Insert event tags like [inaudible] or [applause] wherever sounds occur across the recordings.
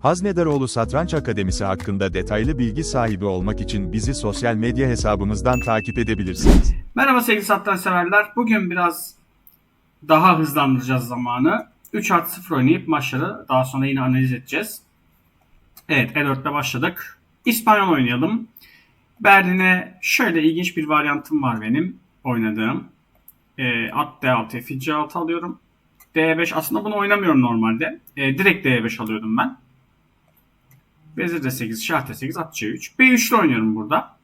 Haznedaroğlu Satranç Akademisi hakkında detaylı bilgi sahibi olmak için bizi sosyal medya hesabımızdan takip edebilirsiniz. Merhaba sevgili satranç severler. Bugün biraz daha hızlandıracağız zamanı. 3 artı 0 oynayıp maçları daha sonra yine analiz edeceğiz. Evet E4'te başladık. İspanyol oynayalım. Berlin'e şöyle ilginç bir varyantım var benim oynadığım. E, at D6, fil C6 alıyorum. D5 aslında bunu oynamıyorum normalde. E, direkt D5 alıyordum ben. Vezir D8, şah D8, at C3. B3'lü oynuyorum burada.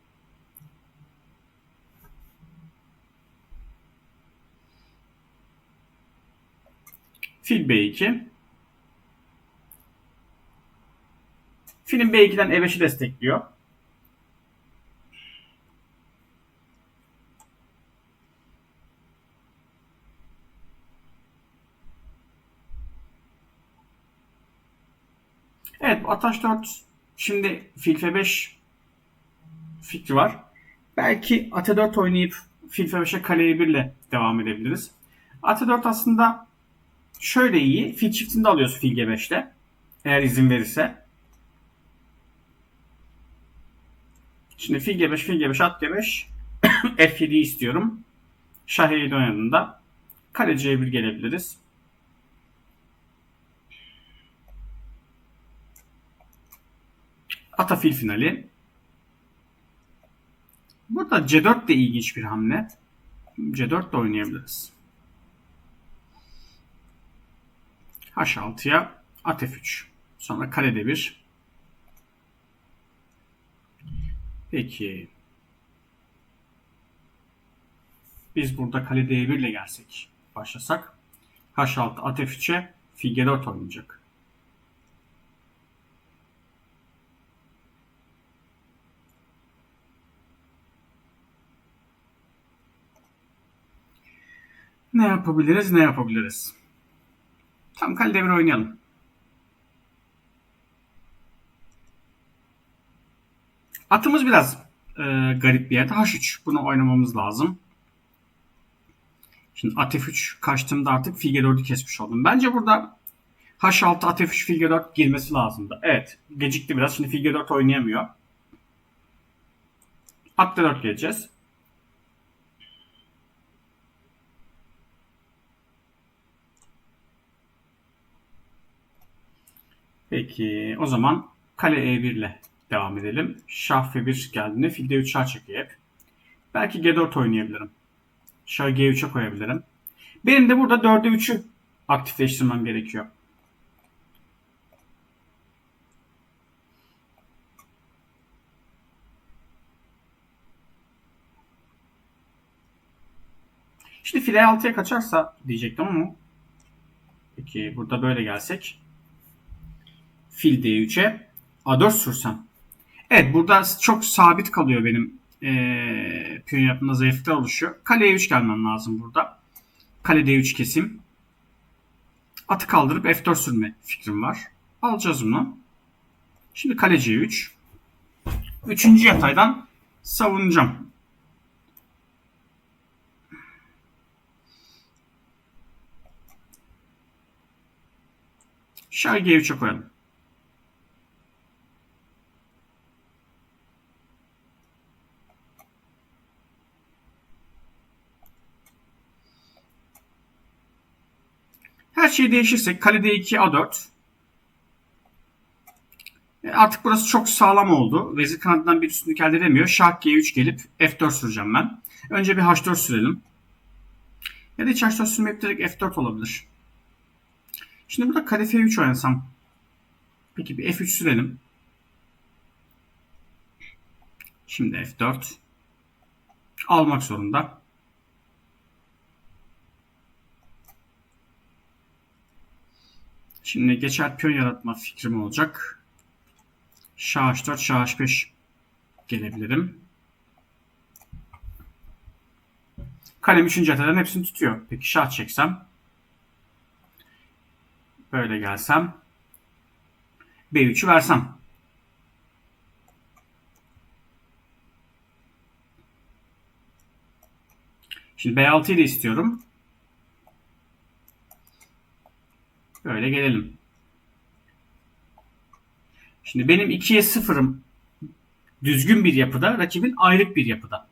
Fil B2. Filin B2'den E5'i destekliyor. Evet Ataş 4 şimdi fil F5 fikri var. Belki at 4 oynayıp fil F5'e kaleye 1 ile devam edebiliriz. At 4 aslında şöyle iyi. Fil çiftinde alıyorsun fil G5'te. Eğer izin verirse. Şimdi fil G5, fil G5, at G5. [coughs] F7'yi istiyorum. Şah E7 oynadığında kale C1 gelebiliriz. Ata fil finali. Burada C4 de ilginç bir hamle. C4 de oynayabiliriz. H6'ya at F3. Sonra kale D1. Peki. Biz burada kale D1 ile gelsek, başlasak. H6 at F3'e fil G4 oynayacak. Ne yapabiliriz, ne yapabiliriz? Tam kale oynayalım. Atımız biraz e, garip bir yerde. H3. Bunu oynamamız lazım. Şimdi at F3 kaçtığımda artık fil G4'ü kesmiş oldum. Bence burada H6 at F3 fil G4 girmesi lazımdı. Evet. Gecikti biraz. Şimdi fil G4 oynayamıyor. At D4 geleceğiz. Peki o zaman kale E1 ile devam edelim. Şah F1 geldiğinde fil D3 şah çekiyor. Belki G4 oynayabilirim. Şah G3'e koyabilirim. Benim de burada 4'e 3'ü aktifleştirmem gerekiyor. Şimdi file 6'ya kaçarsa diyecektim ama Peki burada böyle gelsek fil D3'e A4 sürsem. Evet burada çok sabit kalıyor benim ee, piyon yapımda zayıflıklar oluşuyor. Kale E3 gelmem lazım burada. Kale D3 kesim. Atı kaldırıp F4 sürme fikrim var. Alacağız bunu. Şimdi kale C3. Üçüncü yataydan savunacağım. Şah G3'e koyalım. Her şey değişirse kale D2 A4. E, Artık burası çok sağlam oldu. Vezir kanadından bir üstünlük elde edemiyor. Şah G3 gelip F4 süreceğim ben. Önce bir H4 sürelim. Ya da hiç H4 sürmeyip direkt F4 olabilir. Şimdi burada kale F3 oynasam. Peki bir F3 sürelim. Şimdi F4. Almak zorunda. Şimdi geçer piyon yaratma fikrim olacak. Şah H4, Şah H5 gelebilirim. Kalem 3. ataların hepsini tutuyor. Peki şah çeksem. Böyle gelsem. B3'ü versem. Şimdi B6'yı da istiyorum. Böyle gelelim. Şimdi benim 2'ye 0'ım düzgün bir yapıda, rakibin ayrık bir yapıda.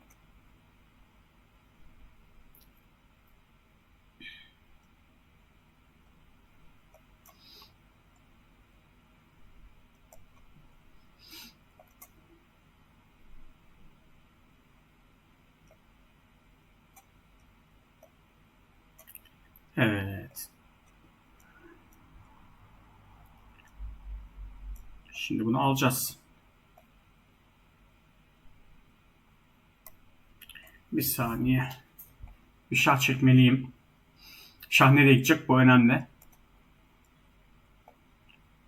Evet. Şimdi bunu alacağız. Bir saniye. Bir şah çekmeliyim. Şah nereye gidecek? Bu önemli.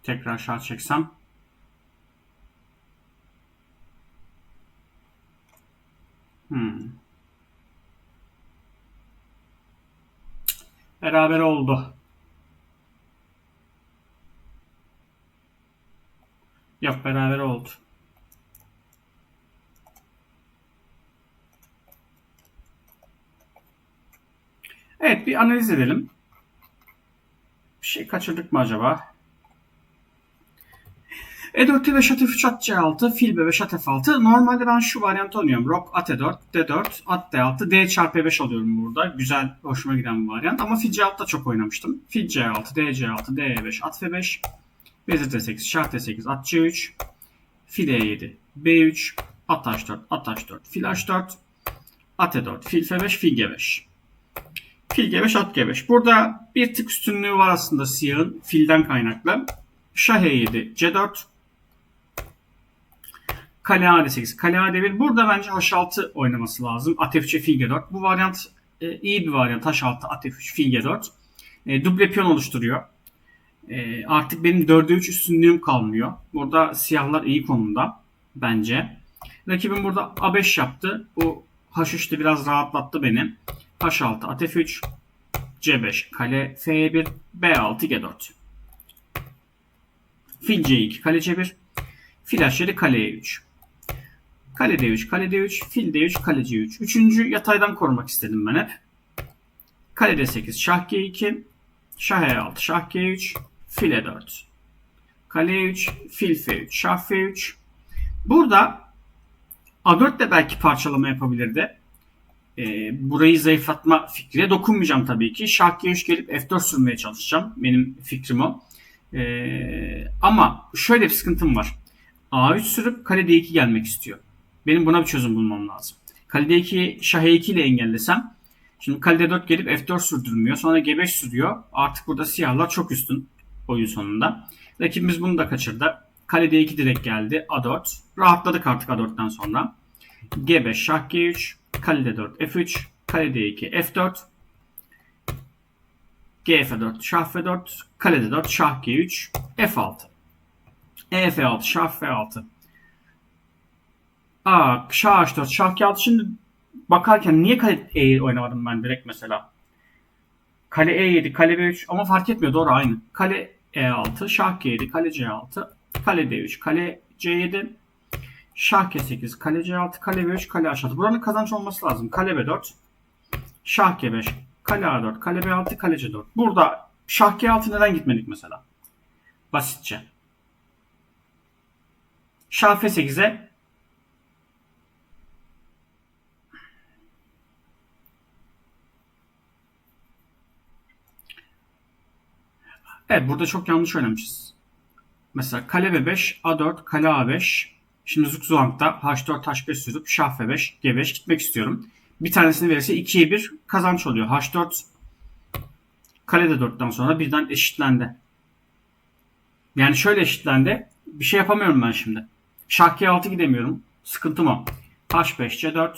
Tekrar şah çeksem. Hmm. Beraber oldu. Yok beraber oldu. Evet bir analiz edelim. Bir şey kaçırdık mı acaba? E4 ve şat F3 at C6, fil B5 at F6. Normalde ben şu varyantı oynuyorum. Rok at E4, D4, at D6, D çarpı E5 alıyorum burada. Güzel, hoşuma giden bir varyant. Ama fil C6'da çok oynamıştım. Fil C6, D C6, D E5, at F5, Vezir D8, şah D8, at C3, fil E7, B3, at H4, at H4, fil H4, at E4, fil F5, fil G5. Fil G5, at G5. Burada bir tık üstünlüğü var aslında siyahın filden kaynaklı. Şah E7, C4, Kale A8, kale A1. Burada bence H6 oynaması lazım. At F3, fil G4. Bu varyant e, iyi bir varyant. H6, at F3, fil G4. E, duble piyon oluşturuyor. E, artık benim 4'e 3 üstünlüğüm kalmıyor. Burada siyahlar iyi konumda bence. Rakibim burada A5 yaptı. Bu H3'te biraz rahatlattı beni. H6, at F3, C5, kale F1, B6, G4. Fil C2, kale C1, fil H7, kale E3. Kale D3, kale D3, fil D3, kale C3. Üçüncü yataydan korumak istedim ben hep. Kale D8, şah G2, şah E6, şah G3, fil E4. Kale E3, fil F3, şah F3. Burada A4 de belki parçalama yapabilirdi. Ee, burayı zayıflatma fikriyle dokunmayacağım tabii ki. Şah G3 gelip F4 sürmeye çalışacağım. Benim fikrim o. Ee, ama şöyle bir sıkıntım var. A3 sürüp kale D2 gelmek istiyor. Benim buna bir çözüm bulmam lazım. Kale D2 şah E2 ile engellesem şimdi kale D4 gelip F4 sürdürmüyor. Sonra G5 sürüyor. Artık burada siyahlar çok üstün oyun sonunda. Rakibimiz bunu da kaçırdı. Kale D2 direkt geldi. A4. Rahatladık artık A4'ten sonra. G5 şah G3 kale D4 F3 kale D2 F4 G F4 şah F4 kale D4 şah G3 F6 E F6 şah F6 Aa şah H4 şah G6 şimdi bakarken niye kale E'yi oynamadım ben direkt mesela Kale E7 kale B3 ama fark etmiyor doğru aynı Kale E6 şah G7 kale C6 kale D3 kale C7 Şah G8, kale C6, kale B3, kale H6. Buranın kazanç olması lazım. Kale B4, şah G5, kale A4, kale B6, kale C4. Burada şah G6 neden gitmedik mesela? Basitçe. Şah F8'e Evet burada çok yanlış oynamışız. Mesela kale B5, A4, kale A5, Şimdi Zugzwang'da H4 H5 sürüp Şah F5 G5 gitmek istiyorum. Bir tanesini verirse 2'ye 1 kazanç oluyor. H4 kale de 4'ten sonra birden eşitlendi. Yani şöyle eşitlendi. Bir şey yapamıyorum ben şimdi. Şah G6 gidemiyorum. Sıkıntım o. H5 C4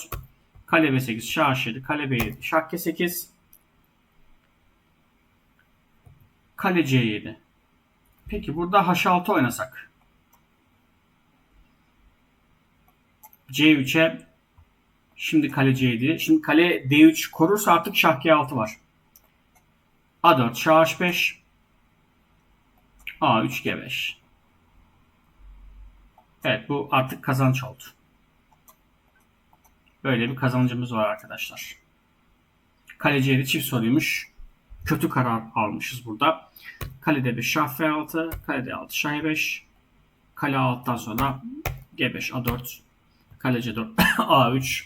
kale B8 Şah H7 kale B7 Şah G8 kale C7 Peki burada H6 oynasak. C3'e şimdi kale C7. Şimdi kale D3 korursa artık şah G6 var. A4 şah H5 A3 G5 Evet bu artık kazanç oldu. Böyle bir kazancımız var arkadaşlar. Kale C7 çift soruymuş. Kötü karar almışız burada. Kale D5 şah F6 Kale D6 şah E5 Kale A6'dan sonra G5, A4, kale C4, A3,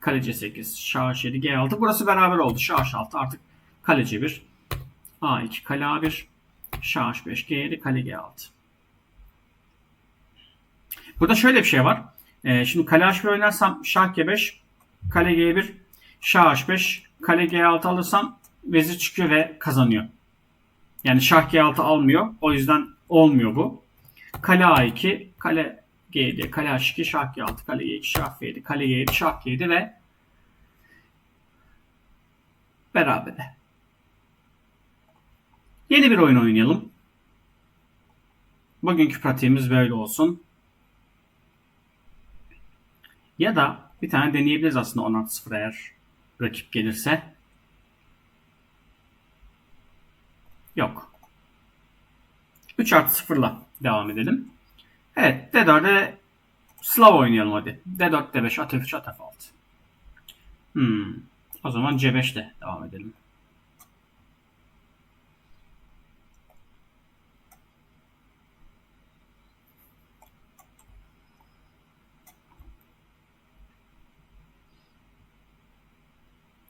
kale C8, Şah H7, G6. Burası beraber oldu. Şah H6 artık kale C1, A2, kale A1, Şah H5, G7, kale G6. Burada şöyle bir şey var. Ee, şimdi kale H1 oynarsam Şah G5, kale G1, Şah H5, kale G6 alırsam vezir çıkıyor ve kazanıyor. Yani Şah G6 almıyor. O yüzden olmuyor bu. Kale A2, kale G7, kale H2, Şah G6, kale G2, Şah F7, kale G7, Şah G7 ve berabere. Yeni bir oyun oynayalım. Bugünkü pratiğimiz böyle olsun. Ya da bir tane deneyebiliriz aslında 16-0 eğer rakip gelirse. Yok. 3 artı 0'la devam edelim. Evet D4'e Slav oynayalım hadi. D4, D5, at F3, at F6. Hmm. O zaman C5 de devam edelim.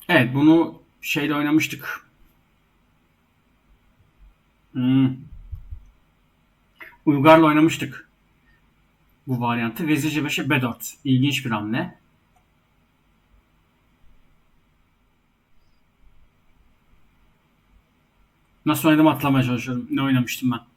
Evet bunu şeyle oynamıştık. Hmm. Uygar'la oynamıştık. Bu varyantı. Vezir C5'e B4. İlginç bir hamle. Nasıl oynadım atlamaya çalışıyorum. Ne oynamıştım ben?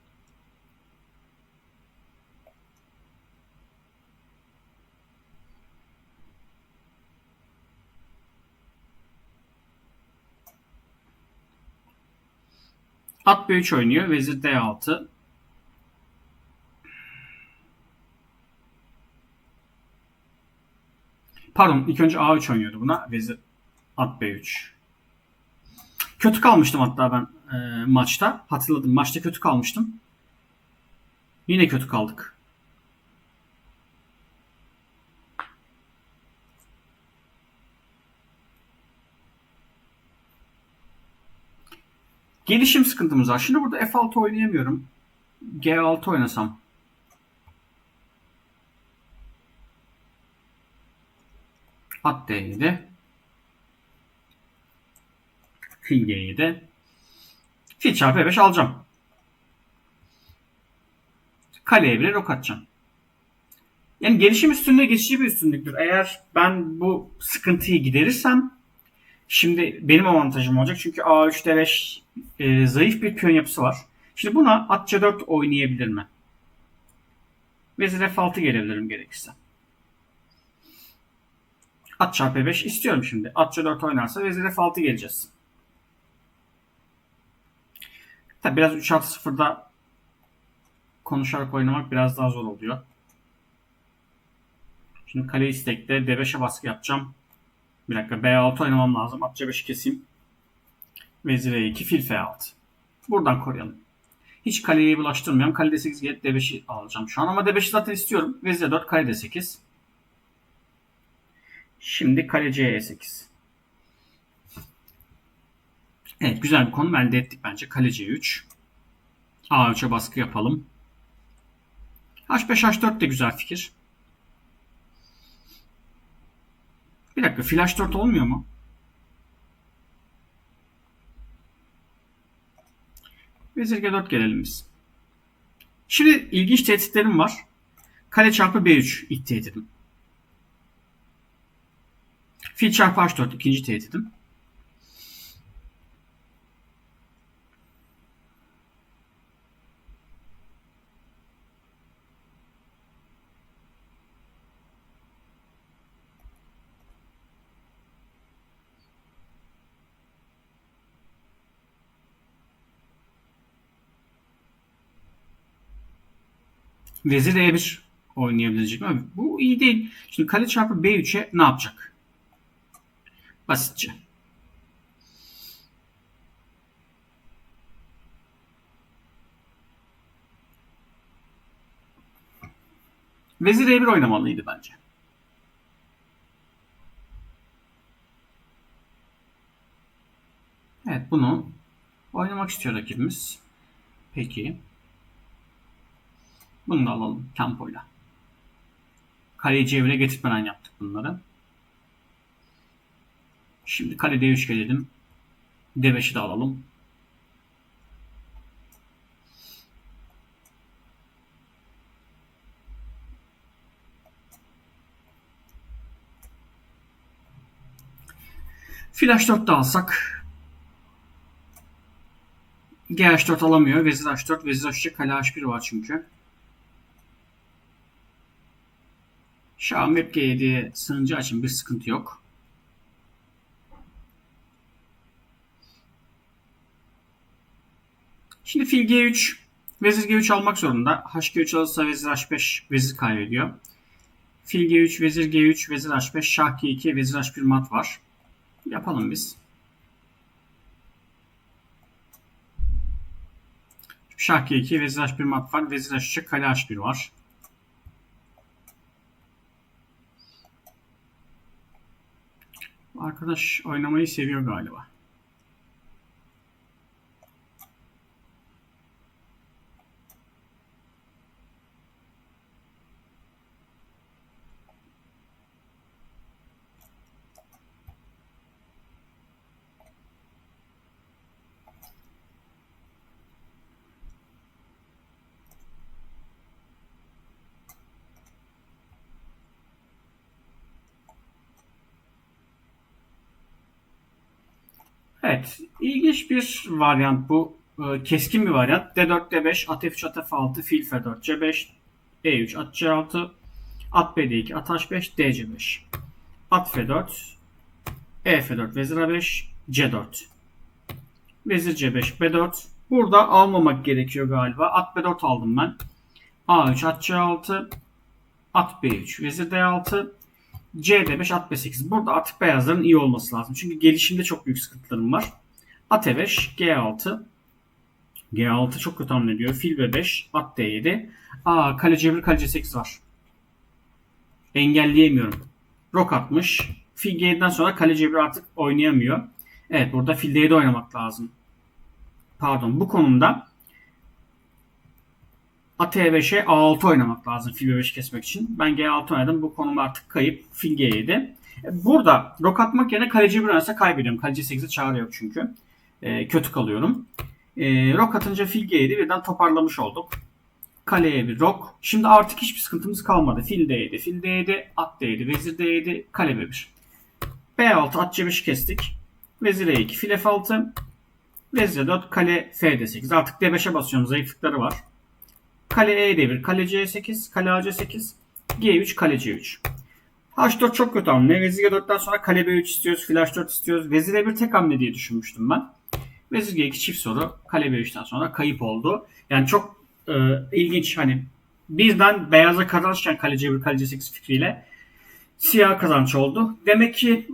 At B3 oynuyor. Vezir D6. Pardon ilk önce A3 oynuyordu buna. Vezir at B3. Kötü kalmıştım hatta ben e, maçta. Hatırladım. Maçta kötü kalmıştım. Yine kötü kaldık. Gelişim sıkıntımız var. Şimdi burada F6 oynayamıyorum. G6 oynasam. At D7. Fil G7. Fil çarpı E5 alacağım. Kaleye bile rok atacağım. Yani gelişim üstünlüğü geçici bir üstünlüktür. Eğer ben bu sıkıntıyı giderirsem şimdi benim avantajım olacak. Çünkü A3 D5 e, zayıf bir piyon yapısı var. Şimdi buna at C4 oynayabilir mi? Vezir F6 gelebilirim gerekirse. At çarpı E5 istiyorum şimdi. At C4 oynarsa vezir F6 geleceğiz. Tabi biraz 3 artı 0'da konuşarak oynamak biraz daha zor oluyor. Şimdi kale istekte D5'e baskı yapacağım. Bir dakika B6 oynamam lazım. At C5'i keseyim. Vezir E2 fil F6. Buradan koruyalım. Hiç kaleyi bulaştırmıyorum. Kale D8 gelip D5'i alacağım şu an ama D5'i zaten istiyorum. Vezir 4 kale D8. Şimdi kale C8. Evet güzel bir konum elde ettik bence. Kale C3. A3'e baskı yapalım. H5 H4 de güzel fikir. Bir dakika fil H4 olmuyor mu? Vezir G4 gelelim biz. Şimdi ilginç tehditlerim var. Kale çarpı B3 ilk tehditim. Fil çarpı H4 ikinci tehditim. Vezir E1 oynayabilecek mi? Bu iyi değil. Şimdi kale çarpı B3'e ne yapacak? Basitçe. Vezir E1 oynamalıydı bence. Evet bunu oynamak istiyor rakibimiz. Peki. Bunu da alalım tempoyla. Kaleyi çevre getirtmeden yaptık bunları. Şimdi kale D3 gelelim. D5'i de alalım. Flash 4 de alsak. GH4 alamıyor. Vezir H4, Vezir H3, Kale H1 var çünkü. Şah Map G7'ye sığınacağı için bir sıkıntı yok. Şimdi fil G3, Vezir G3 almak zorunda. H-G3 alırsa Vezir H5, Vezir kaybediyor. Fil G3, Vezir G3, Vezir H5, Şah G2, Vezir H1 mat var. Yapalım biz. Şah G2, Vezir H1 mat var. Vezir H3, Kale H1 var. Arkadaş oynamayı seviyor galiba. Evet. ilginç bir varyant bu. Ee, Keskin bir varyant. D4, D5, at F3, at F6, fil F4, C5, E3, at C6, at B2, at H5, DC5. At F4, E F4, vezir A5, C4. Vezir C5, B4. Burada almamak gerekiyor galiba. At B4 aldım ben. A3, at C6, at B3, vezir D6, CD5 at B8. Burada artık beyazların iyi olması lazım. Çünkü gelişimde çok büyük sıkıntılarım var. At E5, G6. G6 çok kötü hamle ediyor. Fil B5, at D7. Aa kale C1, kale C8 var. Engelleyemiyorum. Rok atmış. Fil G7'den sonra kale C1 artık oynayamıyor. Evet burada fil D7 oynamak lazım. Pardon bu konumda At E5'e A6 oynamak lazım fil B5 kesmek için. Ben G6 oynadım. Bu konum artık kayıp. Fil G7. Burada rok atmak yerine kaleci bir oynarsa kaybediyorum. Kaleci 8'e çağrı yok çünkü. E, kötü kalıyorum. E, rok atınca fil G7 birden toparlamış olduk. Kaleye bir rok. Şimdi artık hiçbir sıkıntımız kalmadı. Fil D7, fil D7, at D7, vezir D7, kale B1. B6, at C5 kestik. Vezir E2, fil F6, vezir E4, kale F8. Artık D5'e basıyorum. Zayıflıkları var. Kale E1, kale C8, kale AC8, G3, kale C3. H4 çok kötü hamle. Vezir G4'ten sonra kale B3 istiyoruz, fil H4 istiyoruz. Vezir E1 tek hamle diye düşünmüştüm ben. Vezir G2 çift soru, kale B3'ten sonra kayıp oldu. Yani çok e, ilginç hani birden beyaza kazançken kale C1, kale C8 fikriyle siyah kazanç oldu. Demek ki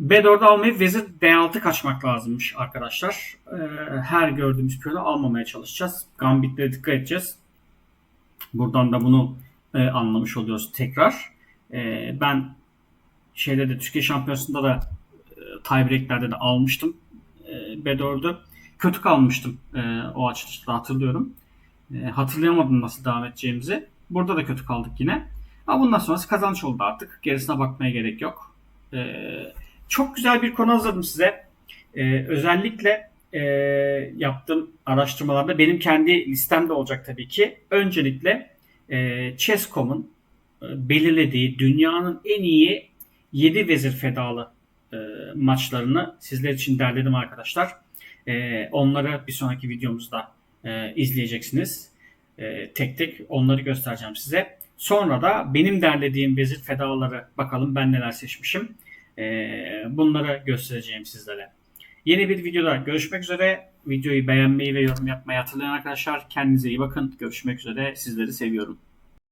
B4'ü almayıp vezir D6 kaçmak lazımmış arkadaşlar. E, her gördüğümüz piyonu almamaya çalışacağız. Gambitlere dikkat edeceğiz. Buradan da bunu e, anlamış oluyoruz tekrar. E, ben şeyde de Türkiye Şampiyonası'nda da e, tiebreaklerde de almıştım e, B4'ü. Kötü kalmıştım e, o açıdan hatırlıyorum. E, hatırlayamadım nasıl devam edeceğimizi. Burada da kötü kaldık yine. Ama bundan sonrası kazanç oldu artık. Gerisine bakmaya gerek yok. E, çok güzel bir konu hazırladım size. E, özellikle e, yaptığım araştırmalarda benim kendi listemde olacak tabii ki. Öncelikle e, Chess.com'un e, belirlediği dünyanın en iyi 7 vezir fedalı e, maçlarını sizler için derledim arkadaşlar. E, onları bir sonraki videomuzda e, izleyeceksiniz. E, tek tek onları göstereceğim size. Sonra da benim derlediğim vezir fedaları bakalım ben neler seçmişim. E, bunları göstereceğim sizlere. Yeni bir videoda görüşmek üzere. Videoyu beğenmeyi ve yorum yapmayı hatırlayın arkadaşlar. Kendinize iyi bakın. Görüşmek üzere. Sizleri seviyorum.